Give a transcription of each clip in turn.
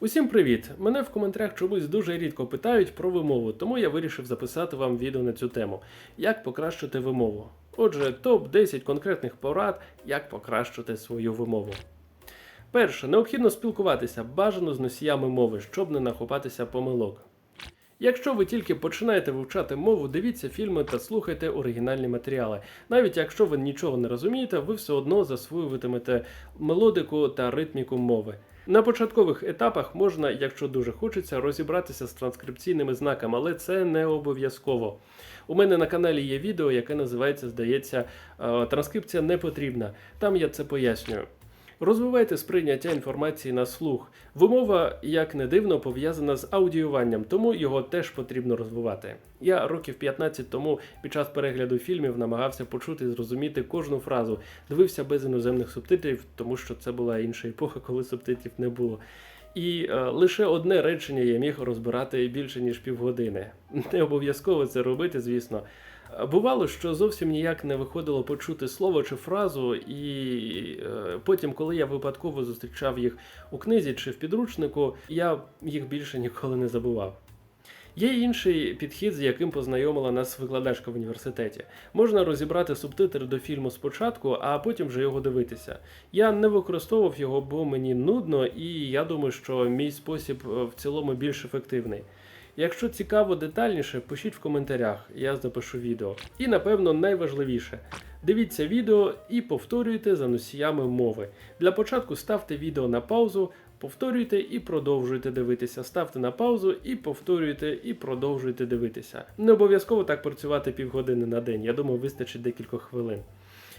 Усім привіт! Мене в коментарях чомусь дуже рідко питають про вимову, тому я вирішив записати вам відео на цю тему: як покращити вимову. Отже, топ 10 конкретних порад, як покращити свою вимову. Перше, необхідно спілкуватися бажано з носіями мови, щоб не нахопатися помилок. Якщо ви тільки починаєте вивчати мову, дивіться фільми та слухайте оригінальні матеріали. Навіть якщо ви нічого не розумієте, ви все одно засвоюватимете мелодику та ритміку мови. На початкових етапах можна, якщо дуже хочеться, розібратися з транскрипційними знаками, але це не обов'язково. У мене на каналі є відео, яке називається, здається, е, транскрипція не потрібна. Там я це пояснюю. Розвивайте сприйняття інформації на слух. Вимова, як не дивно, пов'язана з аудіюванням, тому його теж потрібно розвивати. Я років 15 тому під час перегляду фільмів намагався почути і зрозуміти кожну фразу, дивився без іноземних субтитрів, тому що це була інша епоха, коли субтитрів не було. І е, лише одне речення я міг розбирати більше ніж півгодини. Не обов'язково це робити, звісно. Бувало, що зовсім ніяк не виходило почути слово чи фразу, і е, потім, коли я випадково зустрічав їх у книзі чи в підручнику, я їх більше ніколи не забував. Є інший підхід, з яким познайомила нас викладачка в університеті. Можна розібрати субтитри до фільму спочатку, а потім вже його дивитися. Я не використовував його, бо мені нудно, і я думаю, що мій спосіб е, в цілому більш ефективний. Якщо цікаво детальніше, пишіть в коментарях, я запишу відео. І напевно найважливіше. Дивіться відео і повторюйте за носіями мови. Для початку ставте відео на паузу, повторюйте і продовжуйте дивитися. Ставте на паузу і повторюйте і продовжуйте дивитися. Не обов'язково так працювати півгодини на день. Я думаю, вистачить декількох хвилин.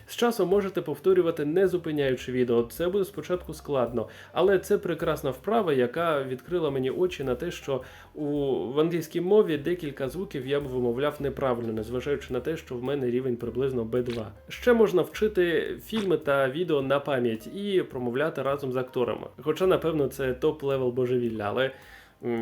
З часом можете повторювати, не зупиняючи відео. Це буде спочатку складно, але це прекрасна вправа, яка відкрила мені очі на те, що у в англійській мові декілька звуків я б вимовляв неправильно, незважаючи на те, що в мене рівень приблизно B2. Ще можна вчити фільми та відео на пам'ять і промовляти разом з акторами. Хоча, напевно, це топ-левел божевілля, але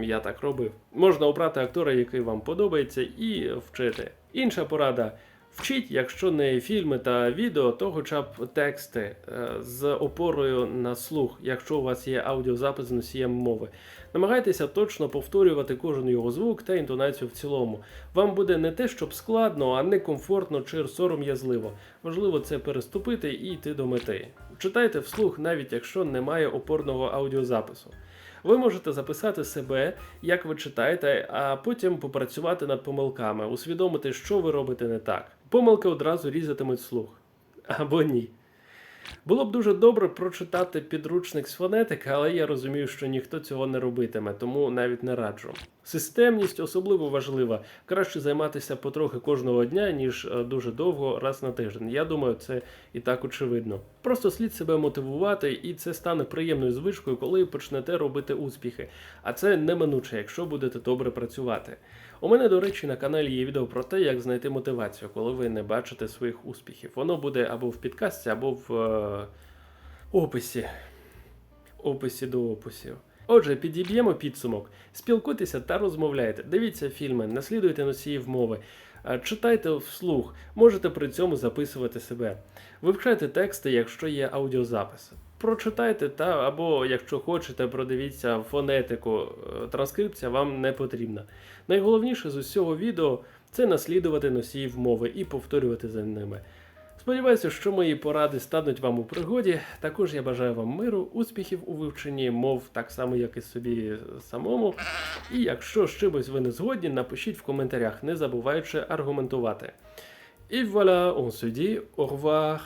я так робив. Можна обрати актора, який вам подобається, і вчити. Інша порада. Вчіть, якщо не фільми та відео, то хоча б тексти е, з опорою на слух, якщо у вас є аудіозапис з носієм мови. Намагайтеся точно повторювати кожен його звук та інтонацію в цілому. Вам буде не те, щоб складно, а не комфортно чи сором'язливо. Важливо це переступити і йти до мети. Читайте вслух, навіть якщо немає опорного аудіозапису. Ви можете записати себе, як ви читаєте, а потім попрацювати над помилками, усвідомити, що ви робите не так. Помилки одразу різатимуть слух. Або ні. Було б дуже добре прочитати підручник з фонетики, але я розумію, що ніхто цього не робитиме, тому навіть не раджу. Системність особливо важлива. Краще займатися потрохи кожного дня, ніж е, дуже довго раз на тиждень. Я думаю, це і так очевидно. Просто слід себе мотивувати, і це стане приємною звичкою, коли почнете робити успіхи. А це неминуче, якщо будете добре працювати. У мене, до речі, на каналі є відео про те, як знайти мотивацію, коли ви не бачите своїх успіхів. Воно буде або в підкасті, або в е, описі. Описі до описів. Отже, підіб'ємо підсумок. Спілкуйтеся та розмовляйте. Дивіться фільми, наслідуйте носіїв мови, е, читайте вслух, можете при цьому записувати себе. Вивчайте тексти, якщо є аудіозаписи. Прочитайте та або, якщо хочете, продивіться фонетику. Е, Транскрипція вам не потрібна. Найголовніше з усього відео це наслідувати носіїв мови і повторювати за ними. Сподіваюся, що мої поради стануть вам у пригоді. Також я бажаю вам миру, успіхів у вивченні мов, так само, як і собі самому. І якщо з чимось ви не згодні, напишіть в коментарях, не забуваючи аргументувати. І вуаля, on se dit au revoir.